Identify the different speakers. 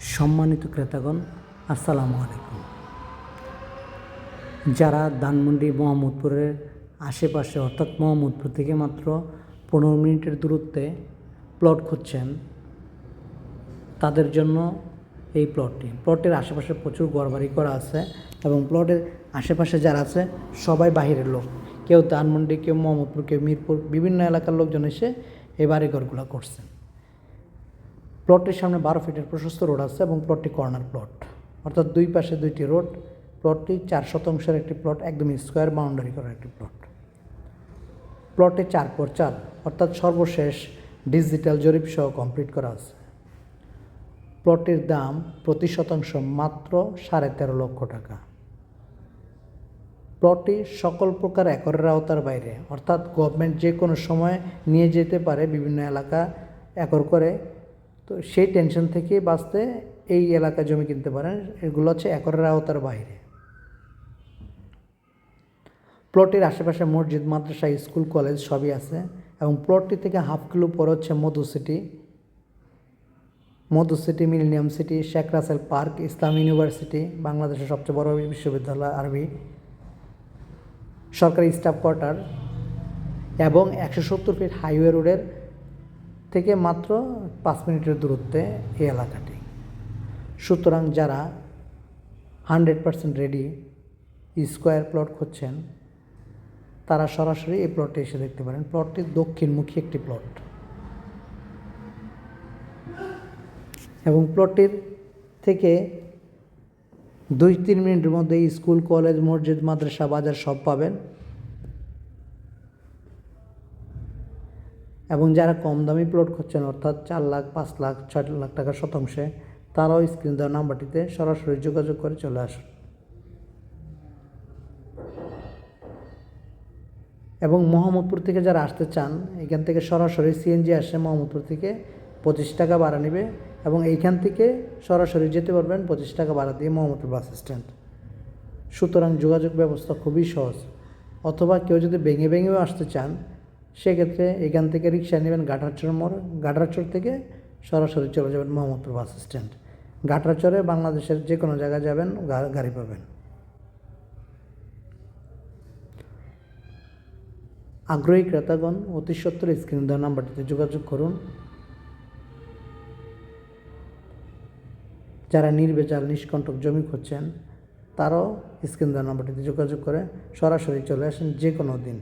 Speaker 1: সম্মানিত ক্রেতাগণ, আসসালামু আলাইকুম। যারা ধানমন্ডি মোহাম্মদপুরের আশেপাশে, অর্থাৎ মোহাম্মদপুর থেকে মাত্র পনেরো মিনিটের দূরত্বে প্লট খুঁজছেন, তাদের জন্য এই প্লটটি প্লটের আশেপাশে প্রচুর ঘরবাড়ি করা আছে এবং প্লটের আশেপাশে যারা আছে, সবাই বাহিরের লোক। কেউ ধানমন্ডি, কেউ মোহাম্মদপুর কেউ মিরপুর, বিভিন্ন এলাকার লোকজন এসে এই বাড়িঘরগুলো করছেন। প্লটটির সামনে বারো ফিটের প্রশস্ত রোড আছে এবং প্লটটি কর্নার প্লট অর্থাৎ দুই পাশে দুইটি রোড প্লটটি চার শতাংশের একটি প্লট একদম স্কোয়ার বাউন্ডারি করা একটি প্লট প্লটে চার পর চার, অর্থাৎ সর্বশেষ ডিজিটাল জরিপ সহ কমপ্লিট করা আছে। প্লটটির দাম প্রতি শতাংশ মাত্র সাড়ে তেরো লক্ষ টাকা। প্লটটি সকল প্রকার একরের আওতার বাইরে, অর্থাৎ গভর্নমেন্ট যে কোনো সময় নিয়ে যেতে পারে বিভিন্ন এলাকা একর করে তো সেই টেনশন থেকে বাঁচতে এই এলাকা জমি কিনতে পারেন। এগুলো হচ্ছে একরের আওতার বাইরে। প্লটের আশেপাশে মসজিদ, মাদ্রাসা, স্কুল, কলেজ সবই আছে এবং প্লটটি থেকে হাফ কিলো পরে হচ্ছে Madhu city. Madhu city, millennium city, Sheikh Russel park, Islam university, বাংলাদেশের সবচেয়ে বড় বিশ্ববিদ্যালয়, আরবি। সরকারি স্টাফ কোয়ার্টার এবং একশো সত্তর ফিট হাইওয়ে রোডের থেকে মাত্র পাঁচ মিনিটের দূরত্বে এই এলাকাটি। সুতরাং যারা hundred percent ready square plot খুঁজছেন, তারা সরাসরি এই প্লটে এসে দেখতে পারেন। প্লটটি দক্ষিণমুখী একটি প্লট। এবং প্লটটির থেকে দুই তিন মিনিটের মধ্যে স্কুল, কলেজ, মসজিদ, মাদ্রাসা, বাজার সব পাবেন। এবং যারা কম দামি প্লট খুঁজছেন, অর্থাৎ চার লাখ, পাঁচ লাখ, ছয় লাখ টাকা শতাংশে, তারাও স্ক্রিন দেওয়া নাম্বারটিতে সরাসরি যোগাযোগ করে চলে আসুন। এবং মোহাম্মদপুর থেকে যারা আসতে চান, এখান থেকে সরাসরি সিএনজি আসে মোহাম্মদপুর থেকে, পঁচিশ টাকা ভাড়া নেবে এবং এইখান থেকে সরাসরি যেতে পারবেন পঁচিশ টাকা ভাড়া দিয়ে মোহাম্মদপুর বাস স্ট্যান্ড। সুতরাং যোগাযোগ ব্যবস্থা খুবই সহজ। অথবা কেউ যদি ভেঙে ভেঙেও আসতে চান সেক্ষেত্রে এখান থেকে রিক্সা নেবেন গাটারচর মোড় গাটারচর থেকে সরাসরি চলে যাবেন মোহাম্মদপুর বাস স্ট্যান্ড। গাটারচরে বাংলাদেশের যে কোনো জায়গায় যাবেন গাড়ি পাবেন। আগ্রহী ক্রেতাগণ, অতি সত্তর স্ক্রিন দেওয়া নাম্বারটিতে যোগাযোগ করুন। যারা নির্বেচাল নিষ্কণ্টক জমি খুঁজছেন, তারাও স্ক্রিন দেওয়া নাম্বারটিতে যোগাযোগ করে সরাসরি চলে আসেন যে কোনো দিন।